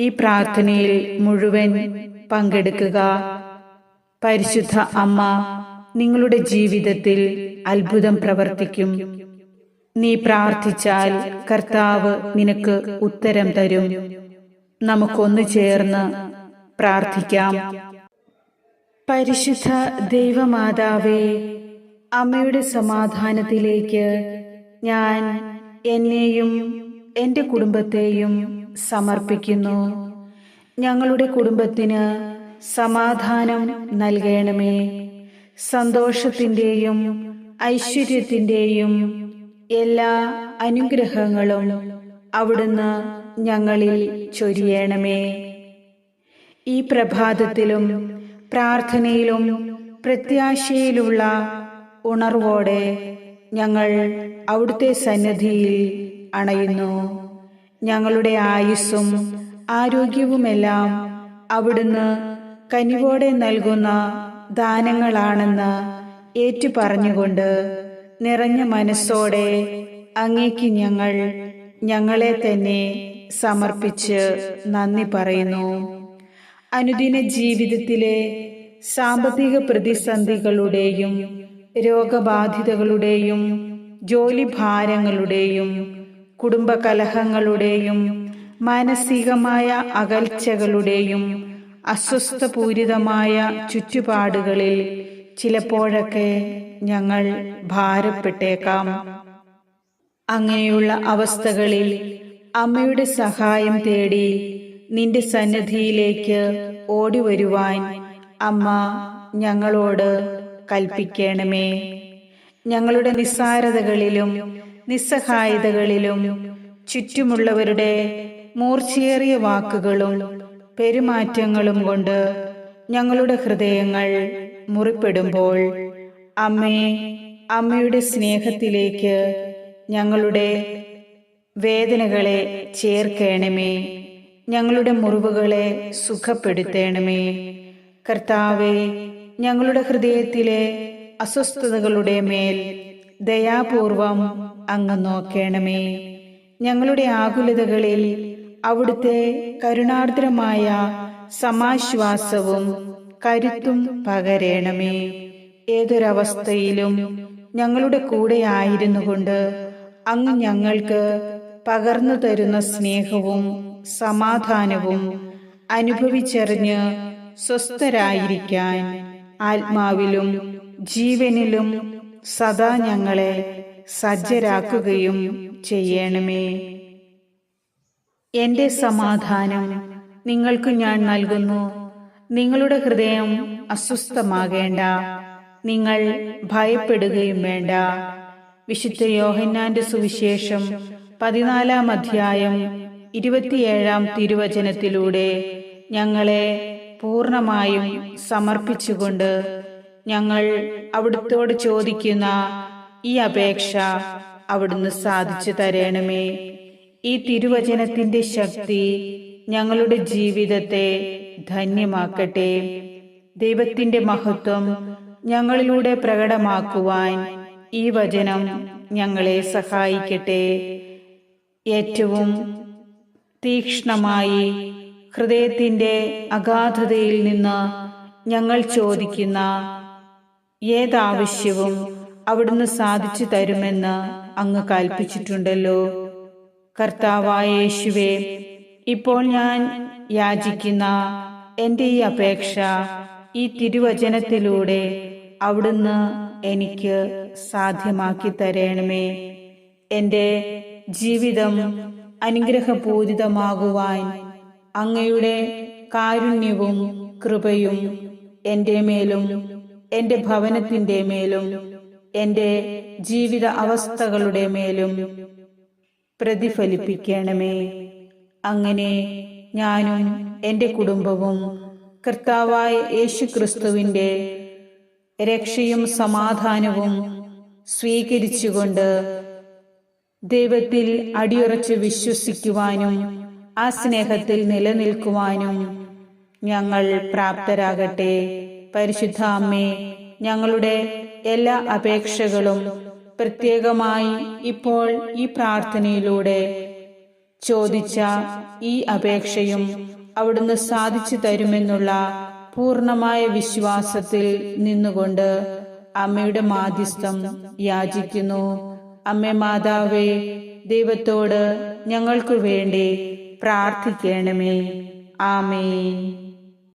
ഈ പ്രാർത്ഥനയിൽ മുഴുവൻ പങ്കെടുക്കുക. പരിശുദ്ധ അമ്മ നിങ്ങളുടെ ജീവിതത്തിൽ അത്ഭുതം പ്രവർത്തിക്കും. നീ പ്രാർത്ഥിച്ചാൽ കർത്താവ് നിനക്ക് ഉത്തരം തരും. നമുക്കൊന്നു ചേർന്ന് പ്രാർത്ഥിക്കാം. പരിശുദ്ധ ദൈവമാതാവേ അമ്മയുടെ സമാധാനത്തിലേക്ക് ഞാൻ എന്നെയും എന്റെ കുടുംബത്തെയും സമർപ്പിക്കുന്നു. ഞങ്ങളുടെ കുടുംബത്തിന് സമാധാനം നൽകണമേ. സന്തോഷത്തിന്റെയും ഐശ്വര്യത്തിന്റെയും എല്ലാ അനുഗ്രഹങ്ങളും അവിടുന്ന് ഞങ്ങളിൽ ചൊരിയണമേ. ഈ പ്രഭാതത്തിലും പ്രാർത്ഥനയിലും പ്രത്യാശയിലുള്ള ഉണർവോടെ ഞങ്ങൾ അവിടുത്തെ സന്നിധിയിൽ അണയുന്നു. ഞങ്ങളുടെ ആയുസ്സും ആരോഗ്യവുമെല്ലാം അവിടുന്ന് കനിവോടെ നൽകുന്ന ദാനങ്ങളാണെന്ന് ഏറ്റുപറഞ്ഞുകൊണ്ട് നിറഞ്ഞ മനസ്സോടെ അങ്ങേക്ക് ഞങ്ങൾ ഞങ്ങളെ തന്നെ സമർപ്പിച്ച് നന്ദി പറയുന്നു. അനുദിന ജീവിതത്തിലെ സാമ്പത്തിക പ്രതിസന്ധികളുടെയും രോഗബാധിതകളുടെയും ജോലി ഭാരങ്ങളുടെയും കുടുംബ മാനസികമായ അകൽച്ചകളുടെയും അസ്വസ്ഥപൂരിതമായ ചുറ്റുപാടുകളിൽ ചിലപ്പോഴൊക്കെ ഞങ്ങൾ ഭാരപ്പെട്ടേക്കാം. അങ്ങനെയുള്ള അവസ്ഥകളിൽ അമ്മയുടെ സഹായം തേടി നിന്റെ സന്നിധിയിലേക്ക് ഓടി വരുവാൻ അമ്മ ഞങ്ങളോട് കൽപ്പിക്കണമേ. ഞങ്ങളുടെ നിസ്സാരതകളിലും നിസ്സഹായതകളിലും ചുറ്റുമുള്ളവരുടെ മൂർച്ചയേറിയ വാക്കുകളും പെരുമാറ്റങ്ങളും കൊണ്ട് ഞങ്ങളുടെ ഹൃദയങ്ങൾ മുറിപ്പെടുമ്പോൾ അമ്മേ അമ്മയുടെ സ്നേഹത്തിലേക്ക് ഞങ്ങളുടെ വേദനകളെ ചേർക്കണമേ ഞങ്ങളുടെ മുറിവുകളെ സുഖപ്പെടുത്തേണമേ. കർത്താവെ ഞങ്ങളുടെ ഹൃദയത്തിലെ അസ്വസ്ഥതകളുടെ മേൽ ദയാപൂർവം അങ്ങ് നോക്കേണമേ. ഞങ്ങളുടെ ആകുലതകളിൽ അവിടുത്തെ കരുണാർദ്രമായ സമാശ്വാസവും കരുത്തും പകരണമേ. ഏതൊരവസ്ഥയിലും ഞങ്ങളുടെ കൂടെ ആയിരുന്നു കൊണ്ട് അങ്ങ് ഞങ്ങൾക്ക് പകർന്നു തരുന്ന സ്നേഹവും സമാധാനവും അനുഭവിച്ചറിഞ്ഞ് സ്വസ്ഥരായിരിക്കാൻ ആത്മാവിലും ജീവനിലും സദാ ഞങ്ങളെ സജ്ജരാക്കുകയും ചെയ്യണമേ. എന്റെ സമാധാനം നിങ്ങൾക്ക് ഞാൻ നൽകുന്നു. നിങ്ങളുടെ ഹൃദയം അസ്വസ്ഥമാകേണ്ട. നിങ്ങൾ ഭയപ്പെടുകയും വേണ്ട. വിശുദ്ധ യോഹന്നാന്റെ സുവിശേഷം പതിനാലാം അധ്യായം ഇരുപത്തിയേഴാം തിരുവചനത്തിലൂടെ ഞങ്ങളെ പൂർണമായും സമർപ്പിച്ചുകൊണ്ട് ഞങ്ങൾ അവിടുത്തോട് ചോദിക്കുന്ന ഈ അപേക്ഷ അവിടുന്ന് സാധിച്ചു തരണമേ. ഈ തിരുവചനത്തിന്റെ ശക്തി ഞങ്ങളുടെ ജീവിതത്തെ ധന്യമാക്കട്ടെ. ദൈവത്തിന്റെ മഹത്വം ഞങ്ങളിലൂടെ പ്രകടമാക്കുവാൻ ഈ വചനം ഞങ്ങളെ സഹായിക്കട്ടെ. ഏറ്റവും തീക്ഷ്ണമായി ഹൃദയത്തിന്റെ അഗാധതയിൽ നിന്ന് ഞങ്ങൾ ചോദിക്കുന്ന ഏതാവശ്യവും അവിടുന്ന് സാധിച്ചു തരുമെന്ന് അങ്ങ് കൽപ്പിച്ചിട്ടുണ്ടല്ലോ. കർത്താവായ യേശുവേ ഇപ്പോൾ ഞാൻ യാചിക്കുന്ന എന്റെ ഈ അപേക്ഷ ഈ തിരുവചനത്തിലൂടെ അവിടുന്ന് എനിക്ക് സാധ്യമാക്കി തരണമേ. എന്റെ ജീവിതം അനുഗ്രഹപൂരിതമാകുവാൻ അങ്ങയുടെ കാരുണ്യവും കൃപയും എന്റെ മേലും എന്റെ ഭവനത്തിന്റെ മേലും എന്റെ ജീവിത അവസ്ഥകളുടെ മേലും പ്രതിഫലിപ്പിക്കണമേ. അങ്ങനെ ഞാനും എന്റെ കുടുംബവും കർത്താവായ യേശു ക്രിസ്തുവിന്റെ രക്ഷയും സമാധാനവും സ്വീകരിച്ചുകൊണ്ട് ദൈവത്തിൽ അടിയുറച്ച് വിശ്വസിക്കുവാനും ആ സ്നേഹത്തിൽ നിലനിൽക്കുവാനും ഞങ്ങൾ പ്രാപ്തരാകട്ടെ. പരിശുദ്ധ അമ്മേ ഞങ്ങളുടെ എല്ലാ അപേക്ഷകളും പ്രത്യേകമായി ഇപ്പോൾ ഈ പ്രാർത്ഥനയിലൂടെ ചോദിച്ച ഈ അപേക്ഷയും അവിടുന്ന് സാധിച്ചു തരുമെന്നുള്ള പൂർണമായ വിശ്വാസത്തിൽ നിന്നുകൊണ്ട് അമ്മയുടെ മാധ്യസ്ഥം യാചിക്കുന്നു. അമ്മ മാതാവേ ദൈവത്തോട് ഞങ്ങൾക്കു വേണ്ടി പ്രാർത്ഥിക്കണമേ. ആമേ